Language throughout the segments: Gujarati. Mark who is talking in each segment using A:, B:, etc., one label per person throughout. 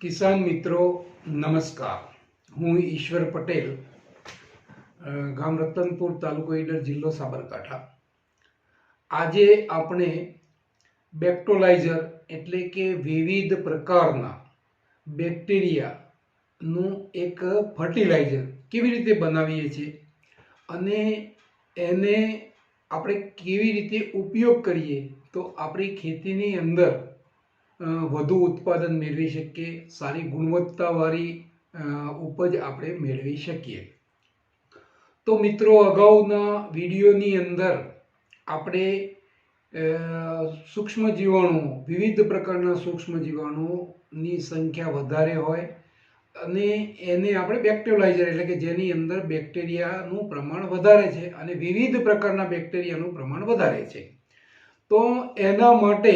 A: કિસાન મિત્રો, નમસ્કાર. હું ઈશ્વર પટેલ ગામ રતનપુર, તાલુકો ઈડર, જિલ્લો સાબરકાંઠા. આજે આપણે બેક્ટોલાઇઝર એટલે કે વિવિધ પ્રકારના બેક્ટેરિયાનું એક ફર્ટિલાઇઝર કેવી રીતે બનાવીએ છીએ અને એને આપણે કેવી રીતે ઉપયોગ કરીએ, તો આપણી ખેતીની અંદર વધુ ઉત્પાદન મેળવી શકીએ, સારી ગુણવત્તાવાળી ઉપજ આપણે મેળવી શકીએ. તો મિત્રો, અગાઉના વિડીયોની અંદર આપણે સૂક્ષ્મ જીવાણુઓ વિવિધ પ્રકારના સૂક્ષ્મ જીવાણુઓની સંખ્યા વધારે હોય અને એને આપણે બેક્ટેરિયલાઇઝર એટલે કે જેની અંદર બેક્ટેરિયાનું પ્રમાણ વધારે છે અને વિવિધ પ્રકારના બેક્ટેરિયાનું પ્રમાણ વધારે છે. તો એના માટે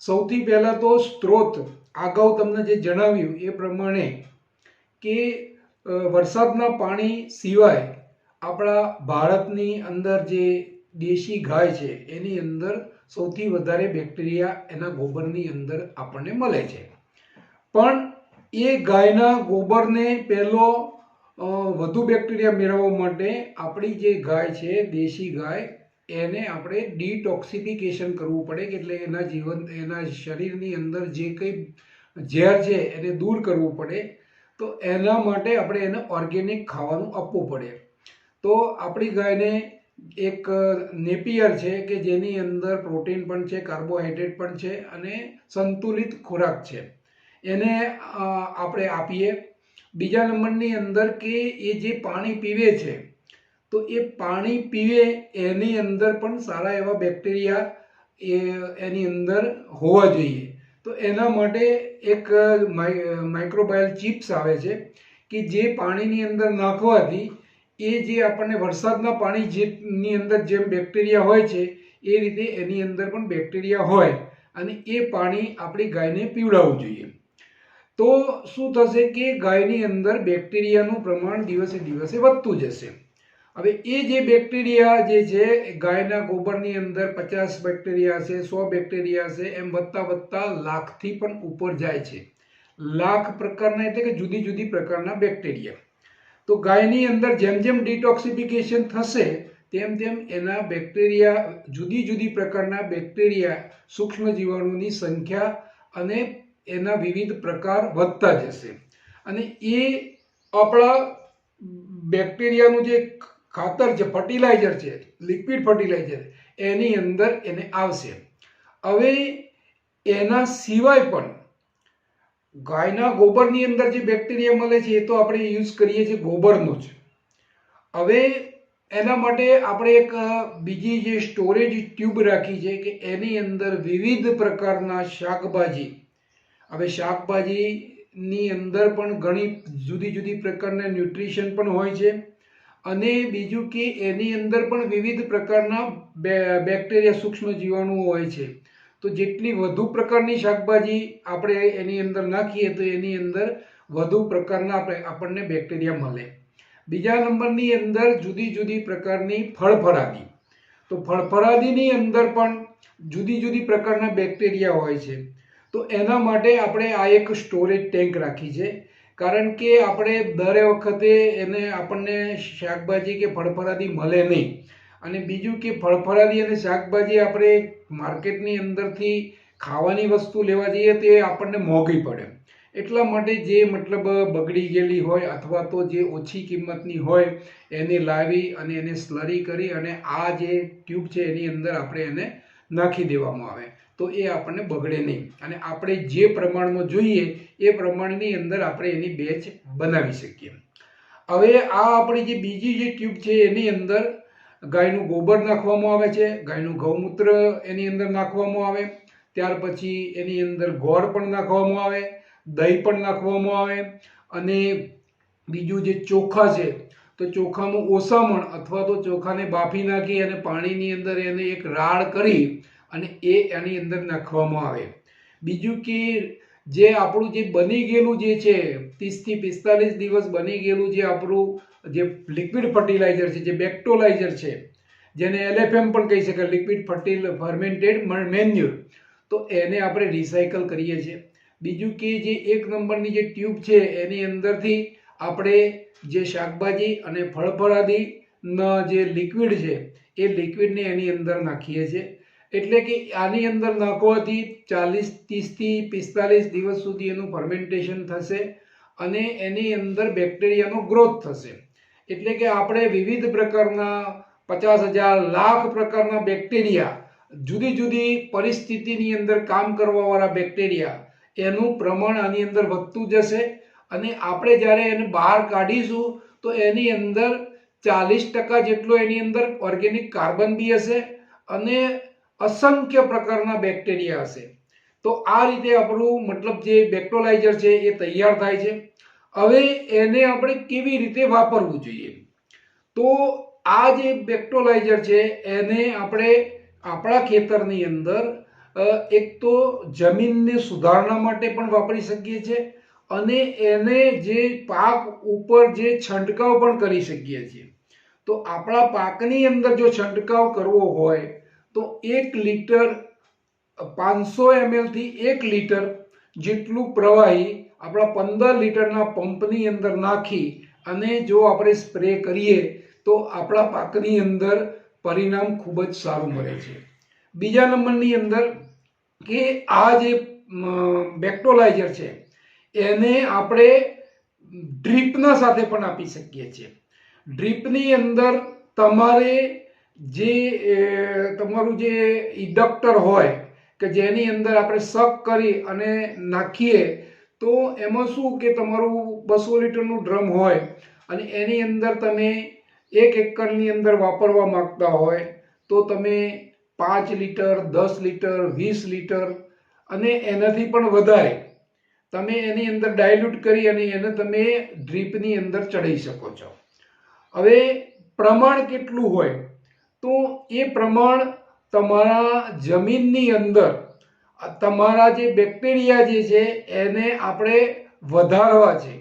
A: સૌથી પહેલાં તો સ્ત્રોત, અગાઉ તમને જે જણાવ્યું એ પ્રમાણે કે વરસાદના પાણી સિવાય આપણા ભારતની અંદર જે દેશી ગાય છે, એની અંદર સૌથી વધારે બેક્ટેરિયા એના ગોબરની અંદર આપણને મળે છે. પણ એ ગાયના ગોબરને પહેલો વધુ બેક્ટેરિયા મેળવવા માટે આપણી જે ગાય છે, દેશી ગાય એને આપણે ડિટોક્સિફિકેશન કરવું પડે કે એટલે એના જીવન, એના શરીરની અંદર જે કંઈ ઝેર છે એને દૂર કરવું પડે. તો એના માટે આપણે એને ઓર્ગેનિક ખાવાનું આપવું પડે. તો આપણી ગાયને એક નેપિયર છે કે જેની અંદર પ્રોટીન પણ છે કાર્બોહાઈડ્રેટ પણ છે અને સંતુલિત ખોરાક છે. એને આપણે આપીએ. બીજા નંબરની અંદર કે એ જે પાણી પીવે છે તો એ પાણી પીવે એની અંદર પણ સારા એવા બેક્ટેરિયા એ એની અંદર હોવા જોઈએ. તો એના માટે એક માઇક્રોબાયલ ચિપ્સ આવે છે કે જે પાણીની અંદર નાખવાથી એ જે આપણને વરસાદના પાણી જેની અંદર જેમ બેક્ટેરિયા હોય છે, એ રીતે એની અંદર પણ બેક્ટેરિયા હોય અને એ પાણી આપણી ગાયને પીવડાવવું જોઈએ. તો શું થશે કે ગાયની અંદર બેક્ટેરિયાનું પ્રમાણ દિવસે દિવસે વધતું જશે. હવે એ જે બેક્ટેરિયા જે છે ગાયના ગોબરની અંદર પચાસ બેક્ટેરિયા છે સો બેક્ટેરિયા છે એમ વધતા વધતા લાખથી પણ ઉપર જાય છે. લાખ પ્રકારના એટલે કે જુદી જુદી પ્રકારના બેક્ટેરિયા. તો ગાયની અંદર જેમ જેમ ડિટોક્સિફિકેશન થશે, તેમ તેમ એના બેક્ટેરિયા, જુદી જુદી પ્રકારના બેક્ટેરિયા સૂક્ષ્મ જીવાણુની સંખ્યા અને એના વિવિધ પ્રકાર વધતા જશે. અને એ આપણા બેક્ટેરિયાનું જે ખાતર છે ફર્ટિલાઇઝર છે લિક્વિડ ફર્ટિલાઇઝર એની અંદર એને આવશે. હવે એના સિવાય પણ ગાયના ગોબરની અંદર જે બેક્ટેરિયા મળે છે, એ તો આપણે યુઝ કરીએ છીએ ગોબરનો જ. હવે એના માટે આપણે એક બીજી જે સ્ટોરેજ ટ્યુબ રાખી છે કે એની અંદર વિવિધ પ્રકારના શાકભાજી. હવે શાકભાજીની અંદર પણ ઘણી જુદી જુદી પ્રકારના ન્યુટ્રિશન પણ હોય છે. અને બીજું કે એની અંદર પણ વિવિધ પ્રકારના બેક્ટેરિયા સૂક્ષ્મ જીવાણુઓ હોય છે. તો જેટલી વધુ પ્રકારની શાકભાજી આપણે એની અંદર નાખીએ તો એની અંદર વધુ પ્રકારના આપણે, આપણને બેક્ટેરિયા મળે. બીજા નંબરની અંદર જુદી જુદી પ્રકારની ફળફળાદી તો ફળફળાદીની અંદર પણ જુદી જુદી પ્રકારના બેક્ટેરિયા હોય છે. તો એના માટે આપણે આ એક સ્ટોરેજ ટેન્ક રાખી છે. કારણ કે આપણે દર વખતે એને આપણને શાકભાજી કે ફળફળાદી મળે નહીં. અને બીજું કે ફળફળાદી અને શાકભાજી આપણે માર્કેટની અંદરથી ખાવાની વસ્તુ લેવા જઈએ તે આપણને મોંઘી પડે. એટલા માટે જે મતલબ બગડી ગયેલી હોય અથવા તો જે ઓછી કિંમતની હોય એને લાવી અને એને સ્લરી કરી અને આ જે ટ્યુબ છે એની અંદર આપણે એને નાખી દેવામાં આવે. તો એ આપણને બગડે નહીં. અને આપણે જે પ્રમાણમાં જોઈએ, એ પ્રમાણની અંદર આપણે એની બેચ બનાવી શકીએ. હવે આ આપણી જે બીજી જે ટ્યુબ છે, એની અંદર ગાયનું ગોબર નાખવામાં આવે છે, ગાયનું ગૌમૂત્ર એની અંદર નાખવામાં આવે, ત્યાર પછી એની અંદર ગોળ પણ નાખવામાં આવે, દહીં પણ નાખવામાં આવે, અને બીજું જે ચોખા છે, તો ચોખાનું ઓસામણ અથવા તો ચોખાને બાફી નાખી અને પાણીની અંદર એને એક રાડ કરી અને એ એની અંદર નાખવામાં આવે. બીજું કે જે આપણું જે બની ગયેલું જે છે, ત્રીસથી પિસ્તાલીસ દિવસ બની ગયેલું જે આપણું જે લિક્વિડ ફર્ટિલાઇઝર છે, જે બેક્ટોલાઇઝર છે, જેને એલએફએમ પણ કહી શકાય લિક્વિડ ફર્ટિલ ફર્મેન્ટેડ મેન્યુર તો એને આપણે રિસાયકલ કરીએ છીએ. બીજું કે જે એક નંબરની જે ટ્યુબ છે, એની અંદરથી આપણે જે શાકભાજી અને ફળફળાદીના જે લિક્વિડ છે, એ લિક્વિડને એની અંદર નાખીએ છીએ. એટલે કે આની અંદર નાખવાથી ચાલીસ, ત્રીસથી પિસ્તાલીસ દિવસ સુધી એનું ફર્મેન્ટેશન થશે અને એની અંદર બેક્ટેરિયાનો ગ્રોથ થશે. એટલે કે આપણે વિવિધ પ્રકારના પચાસ હજાર લાખ પ્રકારના બેક્ટેરિયા જુદી જુદી પરિસ્થિતિની અંદર કામ કરવાવાળા બેક્ટેરિયા એનું પ્રમાણ આની અંદર વધતું જશે અને આપણે જ્યારે એને બહાર કાઢીશું, તો એની અંદર ચાલીસ ટકા જેટલો એની અંદર ઓર્ગેનિક કાર્બન બી હશે અને અસંખ્ય પ્રકારના બેક્ટેરિયા હશે. તો આ રીતે આપણું મતલબ જે બેક્ટોલાઇઝર છે એ તૈયાર થાય છે. હવે એને આપણે કેવી રીતે વાપરવું જોઈએ? તો આ જે બેક્ટોલાઇઝર છે, એને આપણે આપણા ખેતરની અંદર એક તો જમીનને સુધારણા માટે પણ વાપરી શકીએ છીએ અને એને જે પાક ઉપર જે છંટકાવ પણ કરી શકીએ છીએ. તો આપણા પાકની અંદર જો છંટકાવ કરવો હોય તો એક લીટર, પાંચસો એમએલથી એક લીટર જેટલું પ્રવાહી આપણા પંદર લીટરના પંપની અંદર નાખી અને જો આપણે સ્પ્રે કરીએ, તો આપણા પાકની અંદર પરિણામ ખૂબ જ સારું મળે છે. બીજા નંબરની અંદર કે આ જે બેક્ટોલાઇઝર છે, એને આપણે ડ્રીપના સાથે પણ આપી શકીએ છીએ. ડ્રીપની અંદર તમારે જે તમારું જે ઇડક્ટર હોય, કે જેની અંદર આપણે સક કરી અને નાખીએ, તો એમાં શું કે તમારું બસો લીટરનું ડ્રમ હોય અને એની અંદર તમે એક એકરની અંદર વાપરવા માંગતા હોય, તો તમે પાંચ લીટર, દસ લીટર, વીસ લીટર અને એનાથી પણ વધારે તમે એની અંદર ડાયલ્યુટ કરી અને એને તમે ડ્રીપની અંદર ચડાવી શકો છો. હવે પ્રમાણ કેટલું હોય? તો એ પ્રમાણ તમારા જમીનની અંદર તમારા જે બેક્ટેરિયા જે છે, એને આપણે વધારવા છે.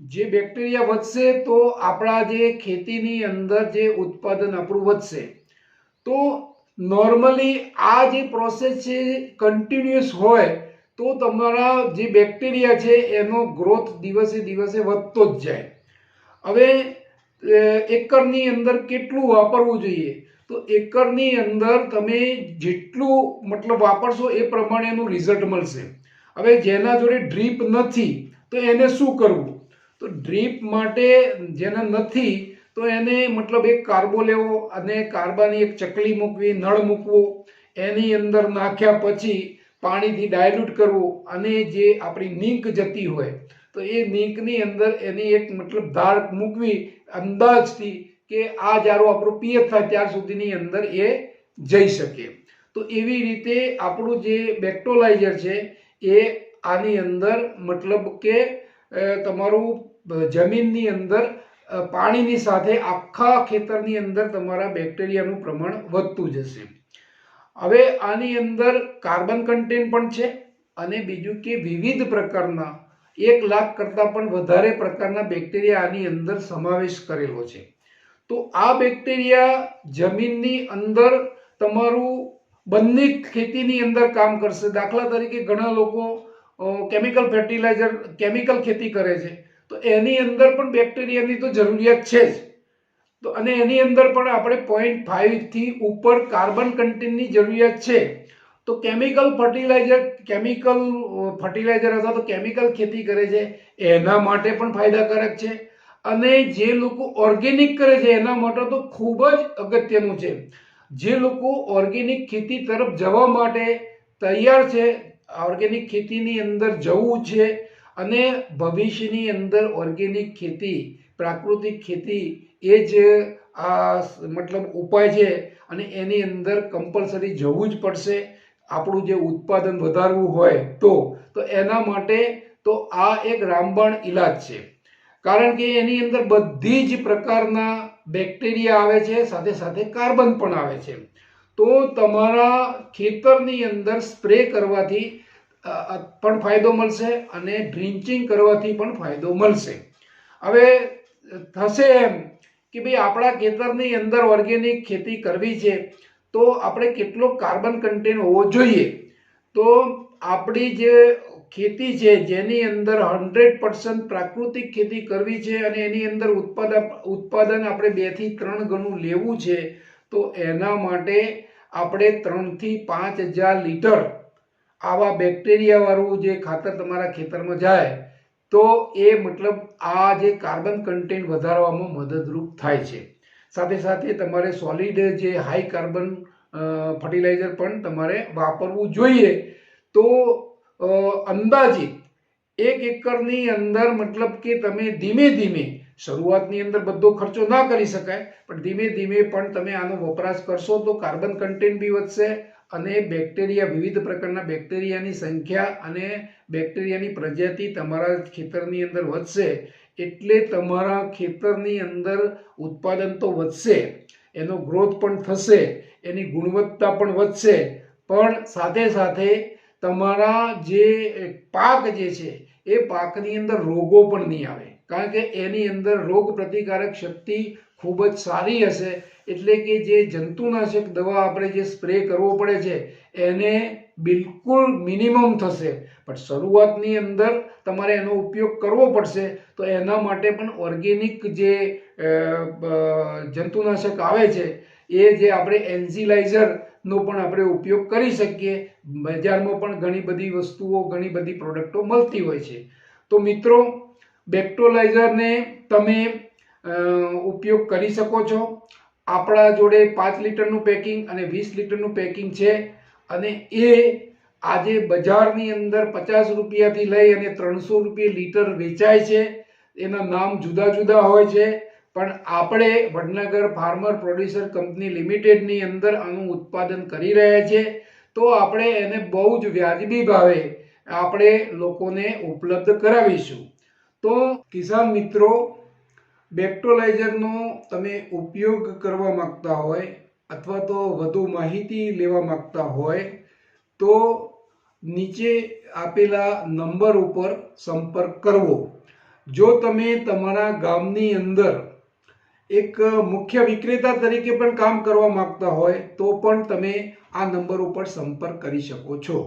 A: જે બેક્ટેરિયા વધશે તો આપણા જે ખેતીની અંદર જે ઉત્પાદન આપણું વધશે. તો નોર્મલી આ જે પ્રોસેસ છે, કન્ટિન્યુઅસ હોય, તો તમારા જે બેક્ટેરિયા છે, એનો ગ્રોથ દિવસે દિવસે વધતો જ જાય. હવે એકરની અંદર કેટલું વાપરવું જોઈએ? તો એકરની અંદર તમે જેટલું મતલબ વાપરશો એ પ્રમાણે એનું રિઝલ્ટ મળશે. હવે જેના જોડે ડ્રીપ નથી, તો એને શું કરવું? તો ડ્રીપ માટે જેના નથી, તો એને મતલબ એક કાર્બો લેવો અને કાર્બાની એક ચકલી મૂકવી, નળ મૂકવો, એની અંદર નાખ્યા પછી પાણીથી ડાયલ્યુટ કરવું અને જે આપણી નીંક જતી હોય, તો એ નીંકની અંદર એની એક મતલબ ધાર મૂકવી અંદાજથી કે આ જ્યારે આપણો પીએફ થાય ત્યાર સુધીની અંદર એ જઈ શકે. તો એવી રીતે આપણું જે બેક્ટોલાઇઝર છે એ આની અંદર મતલબ કે તમારું જમીનની અંદર પાણીની સાથે આખા ખેતરની અંદર તમારા બેક્ટેરિયાનું પ્રમાણ વધતું જશે. હવે આની અંદર કાર્બન કન્ટેન્ટ પણ છે અને બીજું કે વિવિધ પ્રકારના, એક લાખ કરતાં પણ વધારે પ્રકારના બેક્ટેરિયા આની અંદર સમાવેશ કરેલો છે. તો આ બેક્ટેરિયા જમીનની અંદર તમારું બંને ખેતીની અંદર કામ કરશે. દાખલા તરીકે ઘણા લોકો કેમિકલ ફર્ટિલાઇઝર કેમિકલ ખેતી કરે છે. તો એની અંદર પણ બેક્ટેરિયાની તો જરૂરિયાત છે જ. તો અને એની અંદર પણ આપણે પોઈન્ટ ફાઈવથી ઉપર કાર્બન કન્ટેન્ટની જરૂરિયાત છે. તો કેમિકલ ફર્ટિલાઇઝર કેમિકલ ફર્ટિલાઇઝર અથવા તો કેમિકલ ખેતી કરે છે, એના માટે પણ ફાયદાકારક છે. અને જે લોકો ઓર્ગેનિક કરે છે, એના માટે તો ખૂબ જ અગત્યનું છે. જે લોકો ઓર્ગેનિક ખેતી તરફ જવા માટે તૈયાર છે ઓર્ગેનિક ખેતીની અંદર જવું છે અને ભવિષ્યની અંદર ઓર્ગેનિક ખેતી, પ્રાકૃતિક ખેતી એ જ આ મતલબ ઉપાય છે અને એની અંદર કમ્પલસરી જવું જ પડશે. આપણું જે ઉત્પાદન વધારવું હોય તો તો એના માટે તો આ એક રામબાણ ઈલાજ છે. કારણ કે એની અંદર બધી જ પ્રકારના બેક્ટેરિયા આવે છે, સાથે સાથે કાર્બન પણ આવે છે. તો તમારા ખેતરની અંદર સ્પ્રે કરવાથી પણ ફાયદો મળશે અને ડ્રિન્ચિંગ કરવાથી પણ ફાયદો મળશે. હવે, થશે એમ કે ભાઈ આપણા ખેતરની અંદર ઓર્ગેનિક ખેતી કરવી છે, તો આપણે કેટલો કાર્બન કન્ટેન્ટ હોવો જોઈએ? તો આપણી જે ખેતી છે, જેની અંદર હંડ્રેડ પર્સન્ટ પ્રાકૃતિક ખેતી કરવી છે અને એની અંદર ઉત્પાદન ઉત્પાદન આપણે બેથી ત્રણ ગણું લેવું છે, તો એના માટે આપણે ત્રણથી પાંચ હજાર લીટર આવા બેક્ટેરિયાવાળું જે ખાતર તમારા ખેતરમાં જાય, તો એ મતલબ આ જે કાર્બન કન્ટેન્ટ વધારવામાં મદદરૂપ થાય છે. સાથે સાથે તમારે સોલિડ જે હાઈ કાર્બન ફર્ટિલાઇઝર પણ તમારે વાપરવું જોઈએ, તો અંદાજિત એક એકરની અંદર મતલબ કે તમે ધીમે ધીમે શરૂઆતની અંદર બધો ખર્ચો ના કરી શકાય, પણ ધીમે ધીમે પણ તમે આનો વપરાશ કરશો તો કાર્બન કન્ટેન્ટ બી વધશે અને બેક્ટેરિયા વિવિધ પ્રકારના બેક્ટેરિયાની સંખ્યા અને બેક્ટેરિયાની પ્રજાતિ તમારા ખેતરની અંદર વધશે, એટલે તમારા ખેતરની અંદર ઉત્પાદન તો વધશે, એનો ગ્રોથ પણ થશે, એની ગુણવત્તા પણ વધશે, પણ સાથે સાથે તમારા જે પાક જે છે, એ પાકની અંદર રોગો પણ નહીં આવે. કારણ કે એની અંદર રોગ પ્રતિકારક શક્તિ ખૂબ જ સારી હશે. એટલે કે જે જંતુનાશક દવા આપણે જે સ્પ્રે કરવો પડે છે, એને બિલકુલ મિનિમમ થશે. પણ શરૂઆતની અંદર તમારે એનો ઉપયોગ કરવો પડશે, તો એના માટે પણ ઓર્ગેનિક જે જંતુનાશક આવે છે, એ જે આપણે એન્ઝિલાઇઝર નો પણ આપણે ઉપયોગ કરી શકીએ. બજારમાં પણ ઘણી બધી વસ્તુઓ, ઘણી બધી પ્રોડક્ટો મળતી હોય છે. તો મિત્રો બેક્ટોલાઇઝરને તમે ઉપયોગ કરી શકો છો. આપણા જોડે પાંચ લીટરનું પેકિંગ અને વીસ લીટરનું પેકિંગ છે. અને એ આજે બજારની અંદર પચાસ રૂપિયાથી લઈ અને ત્રણસો રૂપિયા લીટર વેચાય છે. એના નામ જુદા જુદા હોય છે. પણ આપણે વડનગર ફાર્મર પ્રોડ્યુસર કંપની લિમિટેડની અંદર આનું ઉત્પાદન કરી રહ્યા છે, તો આપણે એને બહુ જ વ્યાજબી ભાવે આપણે લોકોને ઉપલબ્ધ કરાવીશું. તો કિસાન મિત્રો, બેક્ટોલાઇઝરનો તમે ઉપયોગ કરવા માગતા હોય અથવા તો વધુ માહિતી લેવા માગતા હોય, તો નીચે આપેલા નંબર ઉપર સંપર્ક કરવો. જો તમે તમારા ગામની અંદર એક મુખ્ય વિક્રેતા તરીકે પણ કામ કરવા માંગતા હોય તો પણ તમે આ નંબર ઉપર સંપર્ક કરી શકો છો.